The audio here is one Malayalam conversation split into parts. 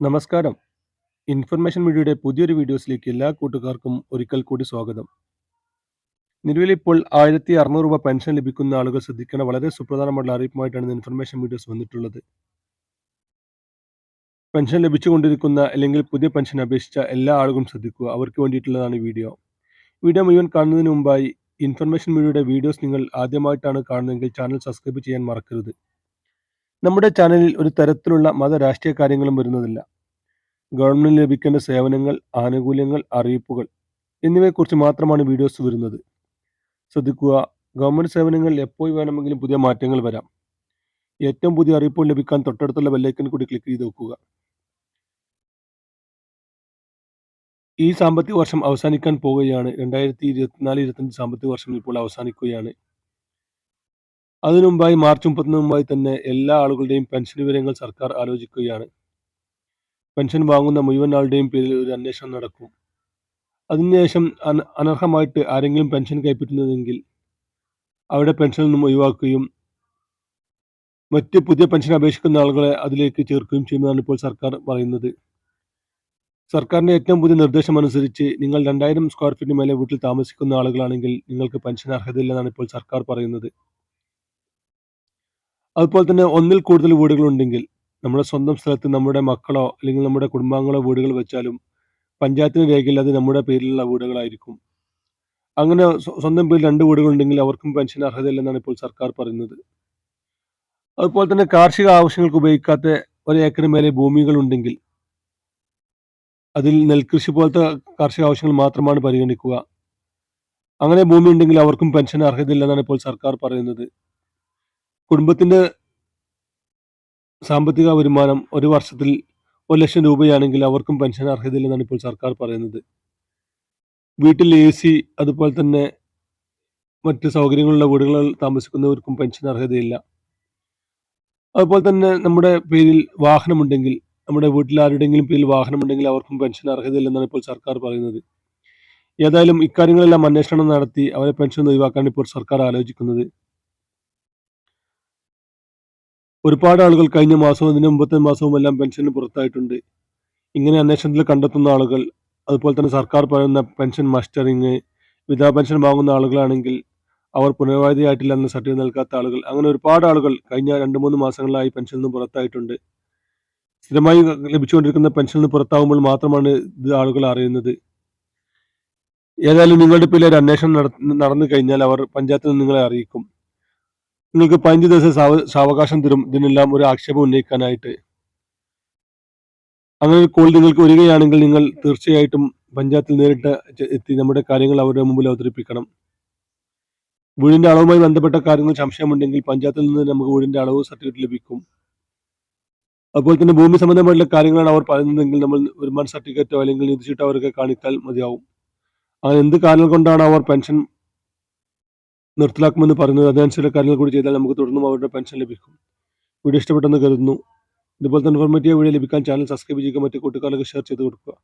നമസ്കാരം. ഇൻഫർമേഷൻ മീഡിയയുടെ പുതിയൊരു വീഡിയോസിലേക്ക് എല്ലാ കൂട്ടുകാർക്കും ഒരിക്കൽ കൂടി സ്വാഗതം. നിലവിൽ ഇപ്പോൾ രൂ. 1600 പെൻഷൻ ലഭിക്കുന്ന ആളുകൾ ശ്രദ്ധിക്കേണ്ട വളരെ സുപ്രധാനമായിട്ടുള്ള അറിയിപ്പുമായിട്ടാണ് ഇൻഫർമേഷൻ വീഡിയോസ് വന്നിട്ടുള്ളത്. പെൻഷൻ ലഭിച്ചുകൊണ്ടിരിക്കുന്ന അല്ലെങ്കിൽ പുതിയ പെൻഷൻ അപേക്ഷിച്ച എല്ലാ ആളുകളും ശ്രദ്ധിക്കുക. അവർക്ക് വേണ്ടിയിട്ടുള്ളതാണ് വീഡിയോ. വീഡിയോ മുഴുവൻ കാണുന്നതിന് മുമ്പായി ഇൻഫർമേഷൻ മീഡിയയുടെ വീഡിയോസ് നിങ്ങൾ ആദ്യമായിട്ടാണ് കാണുന്നതെങ്കിൽ ചാനൽ സബ്സ്ക്രൈബ് ചെയ്യാൻ മറക്കരുത്. നമ്മുടെ ചാനലിൽ ഒരു തരത്തിലുള്ള മത രാഷ്ട്രീയ കാര്യങ്ങളും വരുന്നതില്ല ഗവൺമെന്റിന് ലഭിക്കേണ്ട സേവനങ്ങൾ, ആനുകൂല്യങ്ങൾ, അറിയിപ്പുകൾ എന്നിവയെക്കുറിച്ച് മാത്രമാണ് വീഡിയോസ് വരുന്നത്. ശ്രദ്ധിക്കുക ഗവൺമെന്റ് സേവനങ്ങളിൽ എപ്പോൾ വേണമെങ്കിലും പുതിയ മാറ്റങ്ങൾ വരാം. ഏറ്റവും പുതിയ അറിയിപ്പുകൾ ലഭിക്കാൻ തൊട്ടടുത്തുള്ള ബെല്ലൈക്കൻ കൂടി ക്ലിക്ക് ചെയ്ത് വെക്കുക. ഈ സാമ്പത്തിക വർഷം അവസാനിക്കാൻ പോവുകയാണ്. 2024-25 സാമ്പത്തിക വർഷം ഇപ്പോൾ അവസാനിക്കുകയാണ്. അതിനു മുമ്പായി മാർച്ച് 30-ന് മുമ്പായി തന്നെ എല്ലാ ആളുകളുടെയും പെൻഷൻ വിവരങ്ങൾ സർക്കാർ ആലോചിക്കുകയാണ്. പെൻഷൻ വാങ്ങുന്ന മുഴുവൻ ആളുടെയും പേരിൽ ഒരു അന്വേഷണം നടക്കും. അതിനുശേഷം അന അനർഹമായിട്ട് ആരെങ്കിലും പെൻഷൻ കൈപ്പറ്റുന്നതെങ്കിൽ അവരുടെ പെൻഷനിൽ നിന്നും ഒഴിവാക്കുകയും മറ്റ് പുതിയ പെൻഷൻ അപേക്ഷിക്കുന്ന ആളുകളെ അതിലേക്ക് ചേർക്കുകയും ചെയ്യുന്നതാണ് ഇപ്പോൾ സർക്കാർ പറയുന്നത്. സർക്കാരിന്റെ ഏറ്റവും പുതിയ നിർദ്ദേശം അനുസരിച്ച് നിങ്ങൾ 2000 സ്ക്വയർ ഫീറ്റിന് മേലെ വീട്ടിൽ താമസിക്കുന്ന ആളുകളാണെങ്കിൽ നിങ്ങൾക്ക് പെൻഷൻ അർഹതയില്ലെന്നാണ് ഇപ്പോൾ സർക്കാർ പറയുന്നത്. അതുപോലെ തന്നെ ഒന്നിൽ കൂടുതൽ വീടുകളുണ്ടെങ്കിൽ നമ്മുടെ സ്വന്തം സ്ഥലത്ത് നമ്മുടെ മക്കളോ അല്ലെങ്കിൽ നമ്മുടെ കുടുംബാംഗങ്ങളോ വീടുകൾ വെച്ചാലും പഞ്ചായത്തിന് രേഖയില്ലാതെ നമ്മുടെ പേരിലുള്ള വീടുകളായിരിക്കും. അങ്ങനെ സ്വന്തം പേരിൽ രണ്ട് വീടുകളുണ്ടെങ്കിൽ അവർക്കും പെൻഷൻ അർഹതയില്ലെന്നാണ് ഇപ്പോൾ സർക്കാർ പറയുന്നത്. അതുപോലെ തന്നെ കാർഷിക ആവശ്യങ്ങൾക്ക് ഉപയോഗിക്കാത്ത ഒരു ഏക്കറിന് മേലെ ഭൂമികളുണ്ടെങ്കിൽ അതിൽ നെൽകൃഷി പോലത്തെ കാർഷിക ആവശ്യങ്ങൾ മാത്രമാണ് പരിഗണിക്കുക. അങ്ങനെ ഭൂമി ഉണ്ടെങ്കിൽ അവർക്കും പെൻഷൻ അർഹതയില്ലെന്നാണ് ഇപ്പോൾ സർക്കാർ പറയുന്നത്. കുടുംബത്തിന്റെ സാമ്പത്തിക വരുമാനം ഒരു വർഷത്തിൽ ഒരു ലക്ഷം രൂപയാണെങ്കിൽ അവർക്കും പെൻഷൻ അർഹതയില്ലെന്നാണ് ഇപ്പോൾ സർക്കാർ പറയുന്നത്. വീട്ടിൽ എ സി അതുപോലെ തന്നെ മറ്റ് സൗകര്യങ്ങളുള്ള വീടുകളിൽ താമസിക്കുന്നവർക്കും പെൻഷൻ അർഹതയില്ല. അതുപോലെ തന്നെ നമ്മുടെ പേരിൽ വാഹനമുണ്ടെങ്കിൽ നമ്മുടെ വീട്ടിൽ ആരുടെയെങ്കിലും പേരിൽ വാഹനമുണ്ടെങ്കിൽ അവർക്കും പെൻഷൻ അർഹതയില്ലെന്നാണ് ഇപ്പോൾ സർക്കാർ പറയുന്നത്. ഏതായാലും ഇക്കാര്യങ്ങളെല്ലാം അന്വേഷണം നടത്തി അവരെ പെൻഷൻ ഒഴിവാക്കാൻ ഇപ്പോൾ സർക്കാർ ആലോചിക്കുന്നത്. ഒരുപാട് ആളുകൾ കഴിഞ്ഞ മാസവും അതിന് മുമ്പത്തെ മാസവും എല്ലാം പെൻഷന് പുറത്തായിട്ടുണ്ട്. ഇങ്ങനെ അന്വേഷണത്തിൽ കണ്ടെത്തുന്ന ആളുകൾ അതുപോലെ തന്നെ സർക്കാർ പറയുന്ന പെൻഷൻ മസ്റ്ററിങ് വിധവാ പെൻഷൻ വാങ്ങുന്ന ആളുകളാണെങ്കിൽ അവർ പുനരവധിയായിട്ടില്ല എന്ന സർട്ടിഫിക്കറ്റ് നൽകാത്ത ആളുകൾ അങ്ങനെ ഒരുപാട് ആളുകൾ കഴിഞ്ഞ 2, 3 മാസങ്ങളിലായി പെൻഷനിൽ നിന്ന് പുറത്തായിട്ടുണ്ട്. സ്ഥിരമായി ലഭിച്ചുകൊണ്ടിരിക്കുന്ന പെൻഷനിൽ നിന്ന് പുറത്താകുമ്പോൾ മാത്രമാണ് ഇത് ആളുകൾ അറിയുന്നത്. ഏതായാലും നിങ്ങളുടെ പേരിൽ ഒരു അന്വേഷണം നടന്നു കഴിഞ്ഞാൽ അവർ പഞ്ചായത്തിൽ നിങ്ങളെ അറിയിക്കും. നിങ്ങൾക്ക് 15 ദിവസം സാവ സാവകാശം തരും ഇതിനെല്ലാം ഒരു ആക്ഷേപം ഉന്നയിക്കാനായിട്ട്. അങ്ങനെ ഒരു കോൾ നിങ്ങൾക്ക് വരികയാണെങ്കിൽ നിങ്ങൾ തീർച്ചയായിട്ടും പഞ്ചായത്തിൽ നേരിട്ട് എത്തി നമ്മുടെ കാര്യങ്ങൾ അവരുടെ മുമ്പിൽ അവതരിപ്പിക്കണം. വീടിന്റെ അളവുമായി ബന്ധപ്പെട്ട കാര്യങ്ങൾ സംശയമുണ്ടെങ്കിൽ പഞ്ചായത്തിൽ നിന്ന് നമുക്ക് വീടിന്റെ അളവ് സർട്ടിഫിക്കറ്റ് ലഭിക്കും. അതുപോലെ തന്നെ ഭൂമി സംബന്ധമായിട്ടുള്ള കാര്യങ്ങളാണ് അവർ പറയുന്നതെങ്കിൽ നമ്മൾ വരുമാന സർട്ടിഫിക്കറ്റോ അല്ലെങ്കിൽ നികുതിച്ചീട്ടോ അവർക്ക് കാണിച്ചാൽ മതിയാവും. അങ്ങനെ എന്ത് കാരണം കൊണ്ടാണ് അവർ പെൻഷൻ നിർത്തലാക്കുമെന്ന് പറയുന്നത് അതിനനുസരിച്ച് കാര്യങ്ങൾ കൂടി ചെയ്താൽ നമുക്ക് തുടർന്നും അവരുടെ പെൻഷൻ ലഭിക്കും. വീഡിയോ ഇഷ്ടപ്പെട്ടെന്ന് കരുതുന്നു. ഇതുപോലെ തന്നെ ഇൻഫോർമേറ്റീവ് വീഡിയോ ലഭിക്കാൻ ചാനൽ സബ്സ്ക്രൈബ് ചെയ്യുക മറ്റു കൂട്ടുകാർക്ക് ഷെയർ ചെയ്ത് കൊടുക്കുക.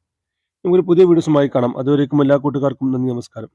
നമുക്കൊരു പുതിയ വീഡിയോസുമായി കാണാം. അതുവരേക്കും എല്ലാ കൂട്ടുകാർക്കും നന്ദി നമസ്കാരം.